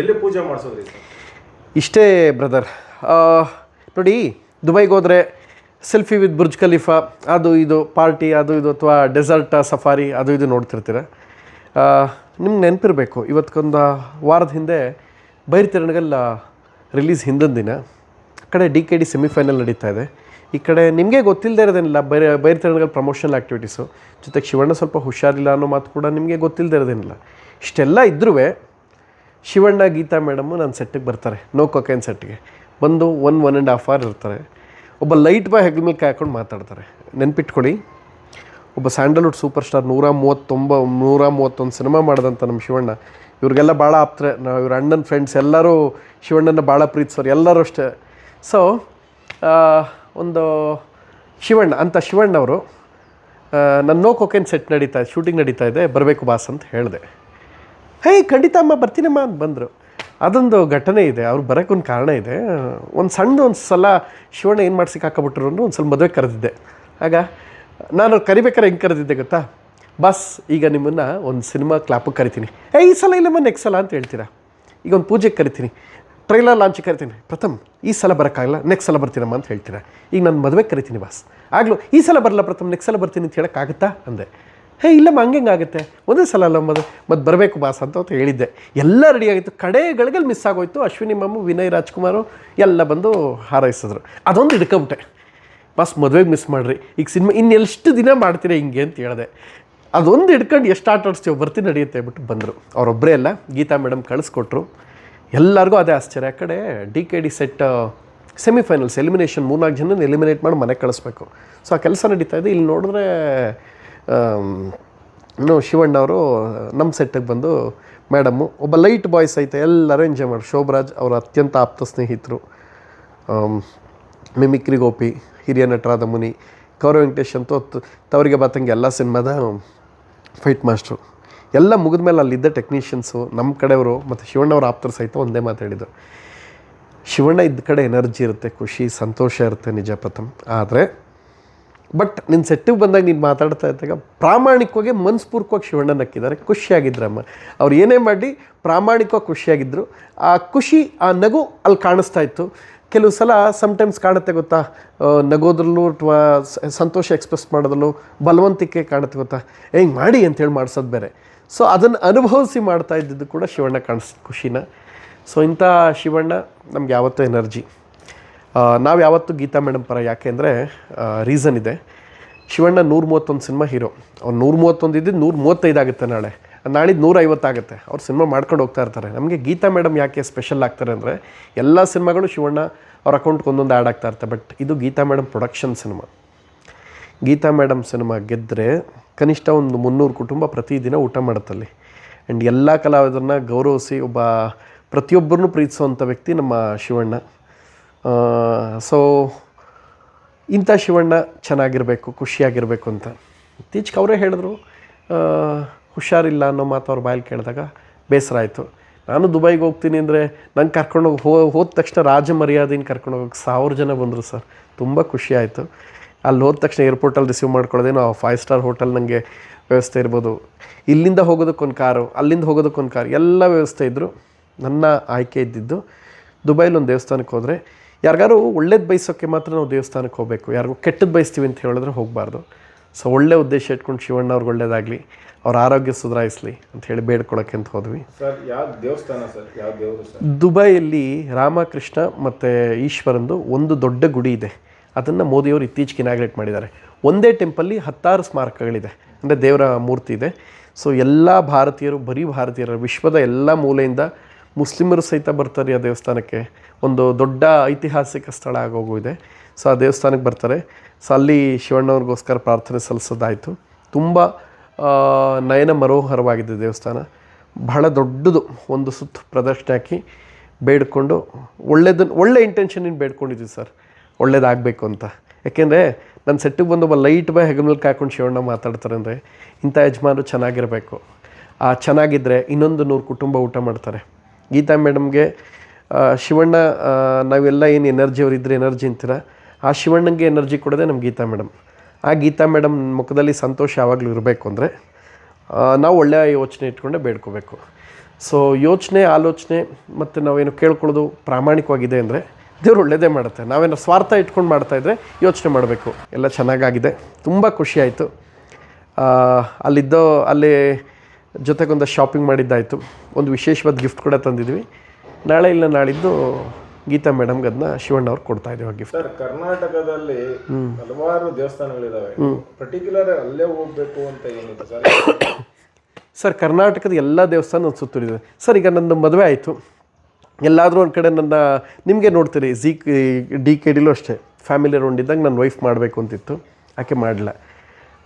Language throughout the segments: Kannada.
ಎಲ್ಲಿ ಪೂಜೆ ಮಾಡಿಸೋದ್ರಿ ಇಷ್ಟೇ ಬ್ರದರ್ ನೋಡಿ, ದುಬೈಗೆ ಹೋದರೆ ಸೆಲ್ಫಿ ವಿತ್ ಬುರ್ಜ್ ಖಲೀಫಾ ಅದು ಇದು ಪಾರ್ಟಿ ಅದು ಇದು, ಅಥವಾ ಡೆಸರ್ಟ್ ಸಫಾರಿ ಅದು ಇದು ನೋಡ್ತಿರ್ತೀರ. ನಿಮ್ಗೆ ನೆನಪಿರಬೇಕು ಇವತ್ತೊಂದು ವಾರದ ಹಿಂದೆ ಬೈರ್ತಿರಣಗಲ್ ರಿಲೀಸ್ ಹಿಂದಿನ ದಿನ. ಕಡೆ ಡಿ ಕೆ ಡಿ ಸೆಮಿಫೈನಲ್ ನಡೀತಾ ಇದೆ. ಈ ಕಡೆ ನಿಮಗೆ ಗೊತ್ತಿಲ್ಲದೆ ಇರೋದೇನಿಲ್ಲ, ಬೈರ ಬೈರ್ತಿರಣಗಲ್ ಪ್ರಮೋಷನಲ್ ಆ್ಯಕ್ಟಿವಿಟೀಸು ಜೊತೆಗೆ ಶಿವಣ್ಣ ಸ್ವಲ್ಪ ಹುಷಾರಿಲ್ಲ ಅನ್ನೋ ಮಾತು ಕೂಡ ನಿಮಗೆ ಗೊತ್ತಿಲ್ಲದೆ ಇರೋದೇನಿಲ್ಲ. ಇಷ್ಟೆಲ್ಲ ಇದ್ರೂ ಶಿವಣ್ಣ ಗೀತಾ ಮೇಡಮು ನನ್ನ ಸೆಟ್ಟಿಗೆ ಬರ್ತಾರೆ. ನೋ ಕೊಕೈನ್ ಸೆಟ್ಗೆ ಬಂದು one one and half hour ಇರ್ತಾರೆ. ಒಬ್ಬ ಲೈಟ್ ಬಾಯ್ ಹೆಗ್ಲ ಮೇಲೆ ಹಾಕೊಂಡು ಮಾತಾಡ್ತಾರೆ. ನೆನ್ಪಿಟ್ಕೊಳ್ಳಿ. ಒಬ್ಬ ಸ್ಯಾಂಡಲ್ವುಡ್ ಸೂಪರ್ ಸ್ಟಾರ್ ನೂರ ಮೂವತ್ತೊಂಬ, ನೂರ ಮೂವತ್ತೊಂದು ಸಿನಿಮಾ ಮಾಡಿದಂಥ ನಮ್ಮ ಶಿವಣ್ಣ. ಇವ್ರಿಗೆಲ್ಲ ಭಾಳ ಆಪ್ತಾರೆ. ನಾವು ಇವ್ರ ಅಣ್ಣನ ಫ್ರೆಂಡ್ಸ್ ಎಲ್ಲರೂ ಶಿವಣ್ಣನ ಭಾಳ ಪ್ರೀತಿಸೋರು. ಎಲ್ಲರೂ ಅಷ್ಟೇ. ಸೊ ಒಂದು ಶಿವಣ್ಣ, ಅಂತ ಶಿವಣ್ಣವರು ನನ್ನ ನೋ ಕೊಕೇನ್ ಸೆಟ್ ನಡೀತಾ ಶೂಟಿಂಗ್ ನಡೀತಾ ಇದೆ. ಬರಬೇಕು ಬಾಸ್ ಅಂತ ಹೇಳಿದೆ. ಹೇ, ಖಂಡಿತ ಅಮ್ಮ ಬರ್ತೀನಮ್ಮ ಅಂತ ಬಂದರು. ಅದೊಂದು ಘಟನೆ ಇದೆ, ಅವ್ರು ಬರೋಕ್ಕೆ ಒಂದು ಕಾರಣ ಇದೆ. ಒಂದು ಸಣ್ಣ ಒಂದು ಸಲ ಶಿವಣ್ಣ ಏನು ಮಾಡ್ಸಿಕ್ಕೆ ಹಾಕೊಬಿಟ್ರು ಅಂದ್ರೆ ಒಂದು ಸಲ ಮದುವೆ ಕರೆದಿದ್ದೆ. ಆಗ ನಾನು ಕರಿಬೇಕಾದ್ರೆ ಹೆಂಗೆ ಕರೆದಿದ್ದೆ ಗೊತ್ತಾ? ಬಸ್, ಈಗ ನಿಮ್ಮನ್ನು ಒಂದು ಸಿನಿಮಾ ಕ್ಲಾಪಿಗೆ ಕರಿತೀನಿ. ಏ, ಈ ಸಲ ಇಲ್ಲಮ್ಮ ನೆಕ್ಸ್ಟ್ ಸಲ ಅಂತ ಹೇಳ್ತೀರಾ? ಈಗ ಒಂದು ಪೂಜೆಗೆ ಕರಿತೀನಿ. ಟ್ರೈಲರ್ ಲಾಂಚಿಗೆ ಕರಿತೀನಿ. ಪ್ರಥಮ್, ಈ ಸಲ ಬರೋಕ್ಕಾಗಲ್ಲ ನೆಕ್ಸ್ಟ್ ಸಲ ಬರ್ತೀನಮ್ಮ ಅಂತ ಹೇಳ್ತೀರಾ? ಈಗ ನಾನು ಮದುವೆಗೆ ಕರಿತೀನಿ ಬಸ್. ಆಗಲೂ ಈ ಸಲ ಬರಲ್ಲ ಪ್ರಥಮ್ ನೆಕ್ಸ್ಟ್ ಸಲ ಬರ್ತೀನಿ ಅಂತ ಹೇಳೋಕ್ಕಾಗುತ್ತಾ? ಅಂದೆ. ಹೇ, ಇಲ್ಲಮ್ಮ ಹಂಗೆ ಆಗುತ್ತೆ? ಒಂದೇ ಸಲ ಅಲ್ಲ ಮದು ಮತ್ತು ಬರಬೇಕು ಬಾಸ್ ಅಂತ ಅಂತ ಹೇಳಿದ್ದೆ. ಎಲ್ಲ ರೆಡಿಯಾಗಿತ್ತು ಕಡೆ ಗಳಿಗೆಲ್ಲಿ ಮಿಸ್ ಆಗೋಯ್ತು. ಅಶ್ವಿನಿ ಮಾಮು, ವಿನಯ್ ರಾಜ್ಕುಮಾರು ಎಲ್ಲ ಬಂದು ಹಾರೈಸಿದ್ರು. ಅದೊಂದು ಹಿಡ್ಕೊಬಿಟ್ಟೆ. ಬಾಸ್, ಮದುವೆಗೆ ಮಿಸ್ ಮಾಡಿರಿ. ಈಗ ಸಿನಿಮಾ ಇನ್ನೆಷ್ಟು ದಿನ ಮಾಡ್ತೀರಿ ಹಿಂಗೆ ಅಂತ ಹೇಳಿದೆ. ಅದೊಂದು ಹಿಡ್ಕೊಂಡು ಎಷ್ಟು ಆಟ ಆಡಿಸ್ತೀವಿ ಬರ್ತೀನಿ ನಡೆಯುತ್ತೆ ಬಿಟ್ಟು ಬಂದರು. ಅವರೊಬ್ಬರೇ ಅಲ್ಲ, ಗೀತಾ ಮೇಡಮ್ ಕಳಿಸ್ಕೊಟ್ರು. ಎಲ್ಲರಿಗೂ ಅದೇ ಆಶ್ಚರ್ಯ. ಆ ಕಡೆ D K D set semifinals elimination ಮೂರ್ನಾಲ್ಕು ಜನನ ಎಲಿಮಿನೇಟ್ ಮಾಡಿ ಮನೆಗೆ ಕಳಿಸ್ಬೇಕು. ಸೊ ಆ ಕೆಲಸ ನಡೀತಾ ಇದೆ. ಇಲ್ಲಿ ನೋಡಿದ್ರೆ ಇನ್ನು ಶಿವಣ್ಣ ಅವರು ನಮ್ಮ ಸೆಟ್ಟಿಗೆ ಬಂದು ಮೇಡಮ್ಮು ಒಬ್ಬ ಲೈಟ್ ಬಾಯ್ಸ್ ಐತೆ ಎಲ್ಲರೂ ಎಂಜಾಯ್ ಮಾಡಿ. ಶೋಭರಾಜ್ ಅವರ ಅತ್ಯಂತ ಆಪ್ತ ಸ್ನೇಹಿತರು. ಮಿಮಿಕ್ರಿ ಗೋಪಿ, ಹಿರಿಯ ನಟರಾದ ಮುನಿ ಕೌರವ ವೆಂಕಟೇಶ್ ಅಂತ ತವರಿಗೆ ಬಾತಂಗೆ ಎಲ್ಲ ಸಿನಿಮಾದ ಫೈಟ್ ಮಾಸ್ಟ್ರು ಎಲ್ಲ ಮುಗಿದ ಮೇಲೆ ಅಲ್ಲಿದ್ದ ಟೆಕ್ನಿಷಿಯನ್ಸು ನಮ್ಮ ಕಡೆಯವರು ಮತ್ತು ಶಿವಣ್ಣವ್ರ ಆಪ್ತರು ಸಹಿತ ಒಂದೇ ಮಾತಾಡಿದರು ಶಿವಣ್ಣ ಇದ್ದ ಕಡೆ ಎನರ್ಜಿ ಇರುತ್ತೆ, ಖುಷಿ, ಸಂತೋಷ ಇರುತ್ತೆ ನಿಜ ಪ್ರಥಮ್. ಆದರೆ ಬಟ್ ನಿನ್ನ ಸೆಟ್ಟಿಗೆ ಬಂದಾಗ ನೀನು ಮಾತಾಡ್ತಾ ಇದ್ದಾಗ ಪ್ರಾಮಾಣಿಕವಾಗಿ ಮನಸ್ಪೂರ್ವಕವಾಗಿ ಶಿವಣ್ಣನ ನಕ್ಕಿದ್ದಾರೆ. ಖುಷಿಯಾಗಿದ್ರಮ್ಮ ಅವ್ರು ಏನೇ ಮಾಡಿ ಪ್ರಾಮಾಣಿಕವಾಗಿ ಖುಷಿಯಾಗಿದ್ದರು ಆ ಖುಷಿ, ಆ ನಗು ಅಲ್ಲಿ ಕಾಣಿಸ್ತಾ ಇತ್ತು. ಕೆಲವು ಸಲ ಸಮ್ಟೈಮ್ಸ್ ಕಾಣುತ್ತೆ ಗೊತ್ತಾ? ನಗೋದ್ರಲ್ಲೂ ಅಥವಾ ಸಂತೋಷ ಎಕ್ಸ್ಪ್ರೆಸ್ ಮಾಡೋದ್ರಲ್ಲೂ ಬಲವಂತಿಕೆ ಕಾಣುತ್ತೆ ಗೊತ್ತಾ? ಹೆಂಗೆ ಮಾಡಿ ಅಂತೇಳಿ ಮಾಡಿಸೋದು ಬೇರೆ. ಸೊ ಅದನ್ನು ಅನುಭವಿಸಿ ಮಾಡ್ತಾ ಇದ್ದಿದ್ದು ಕೂಡ ಶಿವಣ್ಣ ಕಾಣಿಸ್, ಖುಷಿನ. ಸೊ ಇಂಥ ಶಿವಣ್ಣ ನಮ್ಗೆ ಯಾವತ್ತೂ ಎನರ್ಜಿ ನಾವು ಯಾವತ್ತೂ ಗೀತಾ ಮೇಡಮ್ ಪರ ಯಾಕೆ ಅಂದರೆ ರೀಸನ್ ಇದೆ. ಶಿವಣ್ಣ ನೂರ ಮೂವತ್ತೊಂದು ಸಿನಿಮಾ ಹೀರೋ. ಅವ್ರು ನೂರ ಮೂವತ್ತೊಂದು ಇದ್ದಿದ್ದು ನೂರ ಮೂವತ್ತೈದು ಆಗುತ್ತೆ ನಾಳೆ. ನಾಳಿದ್ದು ನೂರ ಐವತ್ತಾಗುತ್ತೆ ಅವ್ರು ಸಿನಿಮಾ ಮಾಡ್ಕೊಂಡು ಹೋಗ್ತಾ ಇರ್ತಾರೆ. ನಮಗೆ ಗೀತಾ ಮೇಡಮ್ ಯಾಕೆ ಸ್ಪೆಷಲ್ ಆಗ್ತಾರೆ ಅಂದರೆ, ಎಲ್ಲ ಸಿನಿಮಾಗಳು ಶಿವಣ್ಣ ಅವ್ರ ಅಕೌಂಟ್ಗೆ ಒಂದೊಂದು ಆ್ಯಡ್ ಆಗ್ತಾ ಇರ್ತಾರೆ ಬಟ್ ಇದು Geetha madam production cinema. Geetha madam cinema ಗೆದ್ದರೆ ಕನಿಷ್ಠ ಒಂದು ಮುನ್ನೂರು ಕುಟುಂಬ ಪ್ರತಿದಿನ ಊಟ ಮಾಡುತ್ತಲ್ಲಿ. ಆ್ಯಂಡ್ ಎಲ್ಲ ಕಲಾವಿದರನ್ನ ಗೌರವಿಸಿ ಒಬ್ಬ ಪ್ರತಿಯೊಬ್ಬರನ್ನೂ ಪ್ರೀತಿಸುವಂಥ ವ್ಯಕ್ತಿ ನಮ್ಮ ಶಿವಣ್ಣ. ಸೊ ಇಂಥ ಶಿವಣ್ಣ ಚೆನ್ನಾಗಿರಬೇಕು, ಖುಷಿಯಾಗಿರಬೇಕು ಅಂತ. ಇತ್ತೀಚೆಗೆ ಅವರೇ ಹೇಳಿದ್ರು ಹುಷಾರಿಲ್ಲ ಅನ್ನೋ ಮಾತು ಅವ್ರ ಬಾಯಲ್ಲಿ ಕೇಳಿದಾಗ ಬೇಸರ ಆಯಿತು. ನಾನು ದುಬೈಗೆ ಹೋಗ್ತೀನಿ ಅಂದರೆ ನಂಗೆ ಕರ್ಕೊಂಡೋಗಿ ಹೋ, ಹೋದ ತಕ್ಷಣ ರಾಜ ಮರ್ಯಾದೆನ ಕರ್ಕೊಂಡು ಹೋಗೋಕ್ಕೆ ಸಾವಿರ ಜನ ಬಂದರು ಸರ್. ತುಂಬ ಖುಷಿ ಆಯಿತು. ಅಲ್ಲಿ ಹೋದ ತಕ್ಷಣ ಏರ್ಪೋರ್ಟಲ್ಲಿ ರಿಸೀವ್ ಮಾಡ್ಕೊಳ್ಳೋದೇನೋ ಫೈವ್ ಸ್ಟಾರ್ ಹೋಟೆಲ್ ನನಗೆ ವ್ಯವಸ್ಥೆ ಇರ್ಬೋದು. ಇಲ್ಲಿಂದ ಹೋಗೋದಕ್ಕೊಂದು ಕಾರು, ಅಲ್ಲಿಂದ ಹೋಗೋದಕ್ಕೊಂದು ಕಾರು, ಎಲ್ಲ ವ್ಯವಸ್ಥೆ ಇದ್ದರು ನನ್ನ ಆಯ್ಕೆ ಇದ್ದಿದ್ದು ದುಬೈಲಿ ಒಂದು ದೇವಸ್ಥಾನಕ್ಕೆ ಹೋದರೆ ಯಾರಿಗಾರು ಒಳ್ಳೇದು ಬಯಸೋಕ್ಕೆ ಮಾತ್ರ ನಾವು ದೇವಸ್ಥಾನಕ್ಕೆ ಹೋಗಬೇಕು. ಯಾರಿಗೂ ಕೆಟ್ಟದ್ದು ಬಯಸ್ತೀವಿ ಅಂತ ಹೇಳಿದ್ರೆ ಹೋಗಬಾರ್ದು. ಸೊ ಒಳ್ಳೆ ಉದ್ದೇಶ ಇಟ್ಕೊಂಡು ಶಿವಣ್ಣ ಅವ್ರಿಗೆ ಒಳ್ಳೇದಾಗಲಿ ಅವ್ರ ಆರೋಗ್ಯ ಸುಧಾರಿಸಲಿ ಅಂತ ಹೇಳಿ ಬೇಡ್ಕೊಳಕ್ಕೆ ಅಂತ ಹೋದ್ವಿ. ಸರ್ ಯಾವ ದೇವಸ್ಥಾನ ಸರ್ ಯಾವ ದೇವರು ಸರ್ ದುಬೈಯಲ್ಲಿ ರಾಮಕೃಷ್ಣ ಮತ್ತು ಈಶ್ವರಂದು ಒಂದು ದೊಡ್ಡ ಗುಡಿ ಇದೆ. ಅದನ್ನು ಮೋದಿಯವರು ಇತ್ತೀಚೆಗೆ ಇನಾಗ್ರೇಟ್ ಮಾಡಿದ್ದಾರೆ. ಒಂದೇ ಟೆಂಪಲ್ಲಿ ಹತ್ತಾರು ಸ್ಮಾರಕಗಳಿದೆ. ಅಂದರೆ ದೇವರ ಮೂರ್ತಿ ಇದೆ. ಸೊ ಎಲ್ಲ ಭಾರತೀಯರು ಬರೀ ಭಾರತೀಯರ ವಿಶ್ವದ ಎಲ್ಲ ಮೂಲೆಯಿಂದ ಮುಸ್ಲಿಮರು ಸಹಿತ ಬರ್ತಾರೆ ಆ ದೇವಸ್ಥಾನಕ್ಕೆ. ಒಂದು ದೊಡ್ಡ ಐತಿಹಾಸಿಕ ಸ್ಥಳ ಆಗೋಗಿದೆ ಸೊ ಆ ದೇವಸ್ಥಾನಕ್ಕೆ ಬರ್ತಾರೆ. ಸೊ ಅಲ್ಲಿ ಶಿವಣ್ಣವ್ರಿಗೋಸ್ಕರ ಪ್ರಾರ್ಥನೆ ಸಲ್ಲಿಸೋದಾಯಿತು. ತುಂಬ ನಯನ ಮನೋಹರವಾಗಿದೆ ದೇವಸ್ಥಾನ. ಬಹಳ ದೊಡ್ಡದು, ಒಂದು ಸುತ್ತು ಪ್ರದರ್ಶನ ಹಾಕಿ ಬೇಡ್ಕೊಂಡು ಒಳ್ಳೇದನ್ನು ಒಳ್ಳೆ ಇಂಟೆನ್ಷನಿಂದ ಬೇಡ್ಕೊಂಡಿದ್ದೀವಿ ಸರ್. ಒಳ್ಳೇದಾಗಬೇಕು ಅಂತ. ಯಾಕೆಂದರೆ ನನ್ನ ಸೆಟ್ಟಿಗೆ ಬಂದು ಒಬ್ಬ ಲೈಟ್ ಬಾಯ್ ಹೆಗಮಲ್ಕ್ ಹಾಕೊಂಡು ಶಿವಣ್ಣ ಮಾತಾಡ್ತಾರೆ ಅಂದರೆ ಇಂಥ ಯಜಮಾನರು ಚೆನ್ನಾಗಿರಬೇಕು. ಆ ಚೆನ್ನಾಗಿದ್ದರೆ ಇನ್ನೊಂದು ನೂರು ಕುಟುಂಬ ಊಟ ಮಾಡ್ತಾರೆ. ಗೀತಾ ಮೇಡಮ್ಗೆ ಶಿವಣ್ಣ ನಾವೆಲ್ಲ ಏನು ಎನರ್ಜಿ ಅವರಿದ್ದರೆ ಎನರ್ಜಿ ಅಂತೀರ, ಆ ಶಿವಣ್ಣಂಗೆ ಎನರ್ಜಿ ಕೊಡೋದೇ ನಮ್ಮ ಗೀತಾ ಮೇಡಮ್. ಆ ಗೀತಾ ಮೇಡಮ್ ಮುಖದಲ್ಲಿ ಸಂತೋಷ ಯಾವಾಗಲೂ ಇರಬೇಕು ಅಂದರೆ ನಾವು ಒಳ್ಳೆಯ ಯೋಚನೆ ಇಟ್ಕೊಂಡೆ ಬೇಡ್ಕೋಬೇಕು. ಸೊ ಯೋಚನೆ, ಆಲೋಚನೆ ಮತ್ತು ನಾವೇನು ಕೇಳ್ಕೊಳ್ಳೋದು ಪ್ರಾಮಾಣಿಕವಾಗಿದೆ ಅಂದರೆ, ದೇವ್ರು ಒಳ್ಳೆಯದೇ ಮಾಡುತ್ತೆ. ನಾವೇನೋ ಸ್ವಾರ್ಥ ಇಟ್ಕೊಂಡು ಮಾಡ್ತಾಯಿದ್ರೆ ಯೋಚನೆ ಮಾಡಬೇಕು. ಎಲ್ಲ ಚೆನ್ನಾಗಾಗಿದೆ. ತುಂಬ ಖುಷಿಯಾಯಿತು ಅಲ್ಲಿದ್ದೋ, ಅಲ್ಲಿ ಜೊತೆಗೊಂದು ಶಾಪಿಂಗ್ ಮಾಡಿದ್ದಾಯಿತು. ಒಂದು ವಿಶೇಷವಾದ ಗಿಫ್ಟ್ ಕೂಡ ತಂದಿದ್ವಿ. ನಾಳೆ ಇಲ್ಲ ನಾಳಿದ್ದು ಗೀತಾ ಮೇಡಮ್ಗೆ ಅದನ್ನ ಶಿವಣ್ಣ ಅವ್ರು ಕೊಡ್ತಾ ಇದ್ದೀವಿ ಗಿಫ್ಟ್ ಸರ್ ಕರ್ನಾಟಕದಲ್ಲಿ ಹಲವಾರು ದೇವಸ್ಥಾನಗಳಿದಾವೆ. ಪರ್ಟಿಕ್ಯುಲರ್ ಅಲ್ಲೇ ಹೋಗ್ಬೇಕು ಅಂತ ಏನಿದೆ ಸರ್ ಸರ್ ಕರ್ನಾಟಕದ ಎಲ್ಲ ದೇವಸ್ಥಾನ ಒಂದು ಸುತ್ತೂರಿದೆ ಸರ್ ಈಗ ನನ್ನ ಮದುವೆ ಆಯಿತು. ಎಲ್ಲಾದರೂ ಒಂದು ಕಡೆ ನನ್ನ ನಿಮಗೆ ನೋಡ್ತೀರಿ ಜಿ ಡಿ ಕೆ ಡಿಲೂ ಅಷ್ಟೇ. ಫ್ಯಾಮಿಲಿ ರೌಂಡ್ ಇದ್ದಾಗ ನನ್ನ ವೈಫ್ ಮಾಡಬೇಕು ಅಂತಿತ್ತು. ಆಕೆ ಮಾಡಲಿಲ್ಲ.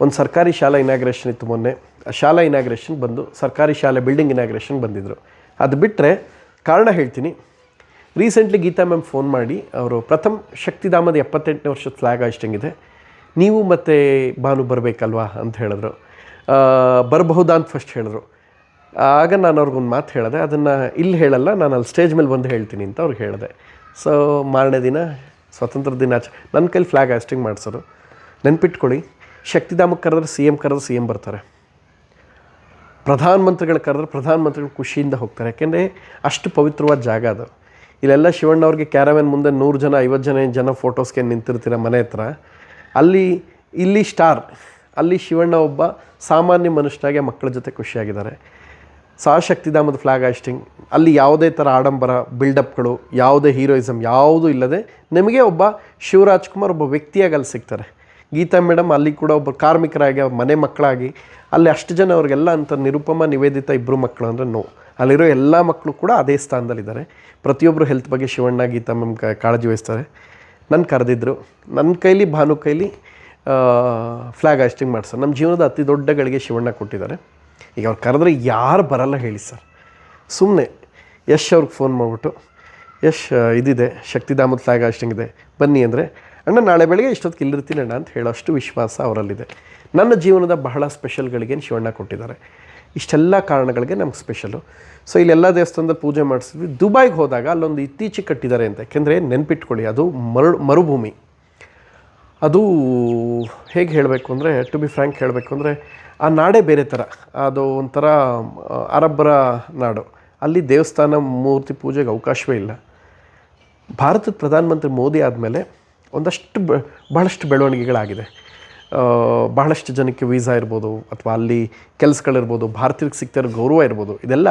ಒಂದು ಸರ್ಕಾರಿ ಶಾಲಾ ಇನಾಗ್ರೇಷನ್ ಇತ್ತು ಮೊನ್ನೆ. ಆ ಶಾಲಾ ಇನಾಗ್ರೇಷನ್ ಬಂದು ಸರ್ಕಾರಿ ಶಾಲೆ ಬಿಲ್ಡಿಂಗ್ ಇನಾಗ್ರೇಷನ್ ಬಂದಿದ್ದರು ಅದು ಬಿಟ್ಟರೆ ಕಾರಣ ಹೇಳ್ತೀನಿ. ರೀಸೆಂಟ್ಲಿ ಗೀತಾ ಮ್ಯಾಮ್ ಫೋನ್ ಮಾಡಿ, ಅವರು ಪ್ರಥಮ್ ಶಕ್ತಿಧಾಮದ ಎಪ್ಪತ್ತೆಂಟನೇ ವರ್ಷದ ಫ್ಲ್ಯಾಗ್ ಆಸ್ಟಿಂಗ್ ಇದೆ ನೀವು ಮತ್ತು ಭಾನು ಬರಬೇಕಲ್ವಾ ಅಂತ ಹೇಳಿದ್ರು. ಬರಬಹುದಾ ಅಂತ ಫಸ್ಟ್ ಹೇಳಿದ್ರು. ಆಗ ನಾನು ಅವ್ರಿಗೊಂದು ಮಾತು ಹೇಳಿದೆ. ಅದನ್ನು ಇಲ್ಲಿ ಹೇಳಲ್ಲ, ನಾನು ಅಲ್ಲಿ ಸ್ಟೇಜ್ ಮೇಲೆ ಬಂದು ಹೇಳ್ತೀನಿ ಅಂತ ಅವ್ರಿಗೆ ಹೇಳಿದೆ. ಸೊ ಮಾರನೇ ದಿನ ಸ್ವತಂತ್ರ ದಿನಾಚ ನನ್ನ ಕೈಲಿ ಫ್ಲ್ಯಾಗ್ ಹಾಸ್ಟಿಂಗ್ ಮಾಡಿಸೋರು. ನೆನ್ಪಿಟ್ಕೊಳ್ಳಿ ಶಕ್ತಿಧಾಮಕ್ಕೆ ಕರೆದ್ರೆ ಸಿ ಎಂ ಕರೆದ್ರೆ ಸಿ ಎಂ ಬರ್ತಾರೆ. ಪ್ರಧಾನಮಂತ್ರಿಗಳು ಕರೆದ್ರೆ ಪ್ರಧಾನಮಂತ್ರಿಗಳು ಖುಷಿಯಿಂದ ಹೋಗ್ತಾರೆ. ಯಾಕೆಂದರೆ ಅಷ್ಟು ಪವಿತ್ರವಾದ ಜಾಗ ಅದು. ಇಲ್ಲೆಲ್ಲ ಶಿವಣ್ಣ ಶಿವಣ್ಣವ್ರಿಗೆ ಕ್ಯಾರಾವೆನ್ ಮುಂದೆ ನೂರು ಜನ, ಐವತ್ತು ಜನ ಜನ ಫೋಟೋಸ್ಗೆ ನಿಂತಿರ್ತೀರ ಮನೆ ಹತ್ರ. ಅಲ್ಲಿ, ಇಲ್ಲಿ ಸ್ಟಾರ್ ಅಲ್ಲಿ ಶಿವಣ್ಣ ಒಬ್ಬ ಸಾಮಾನ್ಯ ಮನುಷ್ಯನಾಗೆ ಮಕ್ಕಳ ಜೊತೆ ಖುಷಿಯಾಗಿದ್ದಾರೆ. ಸಹ ಶಕ್ತಿಧಾಮದ ಆಸ್ಟಿಂಗ್ ಅಲ್ಲಿ ಯಾವುದೇ ಥರ ಆಡಂಬರ ಬಿಲ್ಡಪ್ಗಳು ಯಾವುದೇ ಹೀರೋಯಿಸಮ್ ಯಾವುದೂ ಇಲ್ಲದೆ ನಿಮಗೆ ಒಬ್ಬ ಶಿವರಾಜ್ ಕುಮಾರ್ ಒಬ್ಬ ವ್ಯಕ್ತಿಯಾಗಿ ಅಲ್ಲಿ ಸಿಗ್ತಾರೆ. ಗೀತಾ ಮೇಡಮ್ ಅಲ್ಲಿ ಕೂಡ ಒಬ್ಬ ಕಾರ್ಮಿಕರಾಗಿ, ಮನೆ ಮಕ್ಕಳಾಗಿ ಅಲ್ಲಿ ಅಷ್ಟು ಜನ ಅವ್ರಿಗೆಲ್ಲ ಅಂತ ನಿರುಪಮ, ನಿವೇದಿತ ಇಬ್ಬರು ಮಕ್ಕಳು ಅಂದರೆ ನೋ ಅಲ್ಲಿರೋ ಎಲ್ಲ ಮಕ್ಕಳು ಕೂಡ ಅದೇ ಸ್ಥಾನದಲ್ಲಿದ್ದಾರೆ. ಪ್ರತಿಯೊಬ್ಬರು ಹೆಲ್ತ್ ಬಗ್ಗೆ ಶಿವಣ್ಣ, ಗೀತಾ ಮ್ಯಾಮ್ ಕಾಳಜಿ ವಹಿಸ್ತಾರೆ. ನನ್ನ ಕರೆದಿದ್ದರು ನನ್ನ ಕೈಲಿ, ಭಾನು ಕೈಲಿ ಫ್ಲ್ಯಾಗ್ ಹಾಸ್ಟಿಂಗ್ ಮಾಡ್ಸರ್ ನಮ್ಮ ಜೀವನದ ಅತಿ ದೊಡ್ಡ ಗಳಿಗೆ ಶಿವಣ್ಣ ಕೊಟ್ಟಿದ್ದಾರೆ. ಈಗ ಅವ್ರು ಕರೆದ್ರೆ ಯಾರು ಬರಲ್ಲ ಹೇಳಿ ಸರ್ ಸುಮ್ಮನೆ ಯಶ್ ಅವ್ರಿಗೆ ಫೋನ್ ಮಾಡಿಬಿಟ್ಟು, ಯಶ್, ಇದಿದೆ, ಶಕ್ತಿಧಾಮದ ಫ್ಲ್ಯಾಗ್ ಹಾಸ್ಟಿಂಗ್ ಇದೆ. ಬನ್ನಿ ಅಂದರೆ ಅಣ್ಣ, ನಾಳೆ ಬೆಳಗ್ಗೆ ಇಷ್ಟೊತ್ತಿಗೆ ಇಲ್ಲಿರ್ತೀನಿ ಅಣ್ಣ ಅಂತ ಹೇಳೋಷ್ಟು ವಿಶ್ವಾಸ ಅವರಲ್ಲಿದೆ. ನನ್ನ ಜೀವನದ ಬಹಳ ಸ್ಪೆಷಲ್ಗಳಿಗೆ ಶಿವಣ್ಣ ಕೊಟ್ಟಿದ್ದಾರೆ. ಇಷ್ಟೆಲ್ಲ ಕಾರಣಗಳಿಗೆ ನಮ್ಗೆ ಸ್ಪೆಷಲು. ಸೊ ಇಲ್ಲೆಲ್ಲ ದೇವಸ್ಥಾನದ ಪೂಜೆ ಮಾಡಿಸಿದ್ವಿ. ದುಬೈಗೆ ಹೋದಾಗ ಅಲ್ಲೊಂದು ಇತ್ತೀಚೆಗೆ ಕಟ್ಟಿದ್ದಾರೆ ಅಂತ. ಯಾಕೆಂದರೆ ನೆನ್ಪಿಟ್ಕೊಳ್ಳಿ, ಅದು ಮರು, ಮರುಭೂಮಿ. ಅದು ಹೇಗೆ ಹೇಳಬೇಕು ಅಂದರೆ ಟು ಬಿ ಫ್ರ್ಯಾಂಕ್ ಹೇಳಬೇಕು ಅಂದರೆ, ಆ ನಾಡೇ ಬೇರೆ ಥರ. ಅದು ಒಂಥರ, ಅರಬ್ಬರ ನಾಡು. ಅಲ್ಲಿ ದೇವಸ್ಥಾನ ಮೂರ್ತಿ ಪೂಜೆಗೆ ಅವಕಾಶವೇ ಇಲ್ಲ. ಭಾರತದ ಪ್ರಧಾನಮಂತ್ರಿ ಮೋದಿ ಆದಮೇಲೆ ಒಂದಷ್ಟು ಬಹಳಷ್ಟು ಬೆಳವಣಿಗೆಗಳಾಗಿದೆ. ಬಹಳಷ್ಟು ಜನಕ್ಕೆ ವೀಸಾ ಇರ್ಬೋದು, ಅಥವಾ ಅಲ್ಲಿ ಕೆಲಸಗಳಿರ್ಬೋದು ಭಾರತೀಯರಿಗೆ ಸಿಗ್ತಾ ಗೌರವ ಇರ್ಬೋದು. ಇದೆಲ್ಲ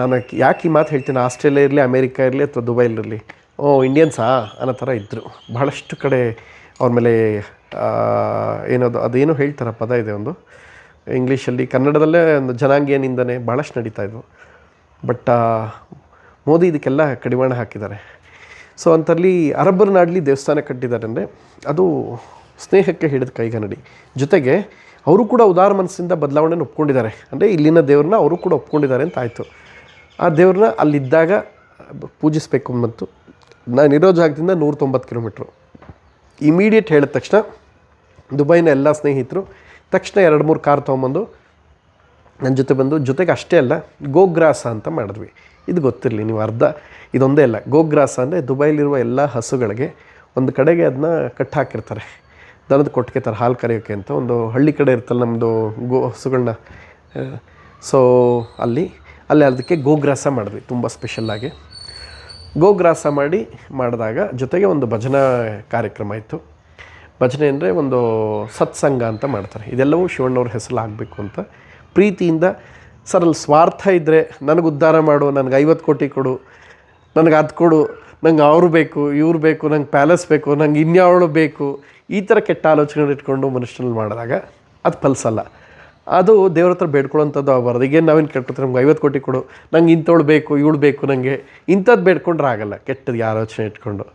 ನಾನು ಯಾಕೆ ಈ ಮಾತು ಹೇಳ್ತೀನಿ? ಆಸ್ಟ್ರೇಲಿಯಾ ಇರಲಿ, ಅಮೇರಿಕಾ ಇರಲಿ, ಅಥವಾ ದುಬೈಲಿರಲಿ ಓ, ಇಂಡಿಯನ್ಸಾ? ಅನ್ನೋ ಥರ ಇದ್ದರು ಬಹಳಷ್ಟು ಕಡೆ ಅವ್ರ ಮೇಲೆ ಏನದು ಅದೇನೋ ಹೇಳ್ತಾರೆ ಪದ ಇದೆ ಒಂದು. ಇಂಗ್ಲೀಷಲ್ಲಿ, ಕನ್ನಡದಲ್ಲೇ ಒಂದು ಜನಾಂಗೀಯ ನಿಂದನೆ ಭಾಳಷ್ಟು ನಡೀತಾ ಇದ್ವು. ಬಟ್ ಮೋದಿ ಇದಕ್ಕೆಲ್ಲ ಕಡಿವಾಣ ಹಾಕಿದ್ದಾರೆ. ಸೊ ಅಂಥಲ್ಲಿ ಅರಬ್ಬರ ನಾಡಲಿ ದೇವಸ್ಥಾನ ಕಟ್ಟಿದ್ದಾರೆ ಅಂದರೆ ಅದು ಸ್ನೇಹಕ್ಕೆ ಹಿಡಿದ ಕೈಗನ್ನಡಿ ಜೊತೆಗೆ ಅವರು ಕೂಡ ಉದಾರ ಮನಸ್ಸಿಂದ ಬದಲಾವಣೆನ ಒಪ್ಕೊಂಡಿದ್ದಾರೆ. ಅಂದರೆ ಇಲ್ಲಿನ ದೇವ್ರನ್ನ ಅವರು ಕೂಡ ಒಪ್ಕೊಂಡಿದ್ದಾರೆ ಅಂತ ಆಯಿತು. ಆ ದೇವ್ರನ್ನ ಅಲ್ಲಿದ್ದಾಗ ಪೂಜಿಸಬೇಕು ಬಂತು ನಾನು ಇರೋ ಜಾಗದಿಂದ ನೂರ ತೊಂಬತ್ತು ಕಿಲೋಮೀಟ್ರು. ಇಮಿಡಿಯೇಟ್ ಹೇಳಿದ ತಕ್ಷಣ ದುಬೈನ ಎಲ್ಲ ಸ್ನೇಹಿತರು ತಕ್ಷಣ ಎರಡು ಮೂರು ಕಾರ್ ತೊಗೊಂಬಂದು ನನ್ನ ಜೊತೆ ಬಂದು ಜೊತೆಗೆ ಅಷ್ಟೇ ಅಲ್ಲ, ಗೋಗ್ರಾಸ ಅಂತ ಮಾಡಿದ್ವಿ. ಇದು ಗೊತ್ತಿರಲಿ, ನೀವು ಅರ್ಧ, ಇದೊಂದೇ ಅಲ್ಲ. ಗೋಗ್ರಾಸ ಅಂದರೆ ದುಬೈಲಿರುವ ಎಲ್ಲ ಹಸುಗಳಿಗೆ ಒಂದು ಕಡೆಗೆ ಅದನ್ನ ಕಟ್ ಹಾಕಿರ್ತಾರೆ. ದನದ ಕೊಟ್ಟಿಗೆ ಥರ ಹಾಲು ಕರೆಯೋಕ್ಕೆ ಅಂತ ಒಂದು ಹಳ್ಳಿ ಕಡೆ ಇರ್ತಲ್ಲ ನಮ್ಮದು ಗೋ ಹಸುಗಳನ್ನ ಸೊ ಅಲ್ಲಿ ಅಲ್ಲಿ ಅದಕ್ಕೆ ಗೋಗ್ರಾಸ ಮಾಡಿದ್ವಿ, ತುಂಬ ಸ್ಪೆಷಲ್ಲಾಗಿ ಗೋಗ್ರಾಸ ಮಾಡಿ ಮಾಡಿದಾಗ ಜೊತೆಗೆ ಒಂದು ಭಜನಾ ಕಾರ್ಯಕ್ರಮ ಇತ್ತು. ಭಜನೆ ಅಂದರೆ ಒಂದು ಸತ್ಸಂಗ ಅಂತ ಮಾಡ್ತಾರೆ. ಇದೆಲ್ಲವೂ ಶಿವಣ್ಣವ್ರ ಹೆಸರು ಆಗಬೇಕು ಅಂತ ಪ್ರೀತಿಯಿಂದ ಸರ್ ಅಲ್ಲಿ ಸ್ವಾರ್ಥ ಇದ್ದರೆ ನನಗೆ ಉದ್ಧಾರ ಮಾಡು, ನನಗೆ ಐವತ್ತು ಕೋಟಿ ಕೊಡು, ನನಗೆ ಅದು ಕೊಡು, ನಂಗೆ ಅವ್ರು ಬೇಕು, ಇವ್ರು ಬೇಕು, ನಂಗೆ ಪ್ಯಾಲೇಸ್ ಬೇಕು, ನಂಗೆ ಇನ್ಯಾವಳು ಬೇಕು, ಈ ಥರ ಕೆಟ್ಟ ಆಲೋಚನೆಗಳು ಇಟ್ಕೊಂಡು ಮನುಷ್ಯನಲ್ಲಿ ಮಾಡಿದಾಗ ಅದು ಫಲಿಸಲ್ಲ. ಅದು ದೇವ್ರ ಹತ್ರ ಬೇಡ್ಕೊಳ್ಳೋಂಥದ್ದು ಆಗಬಾರ್ದು. ಈಗೇನು ನಾವೇನು ಕೇಳ್ಕೊತೀವಿ? ನಮ್ಗೆ ಐವತ್ತು ಕೋಟಿ ಕೊಡು, ನಂಗೆ ಇಂಥವಳು ಬೇಕು, ಇವಳು ಬೇಕು ನನಗೆ ಇಂಥದ್ದು ಬೇಡ್ಕೊಂಡ್ರೆ ಆಗಲ್ಲ ಕೆಟ್ಟದ್ದು ಆಲೋಚನೆ ಇಟ್ಕೊಂಡು.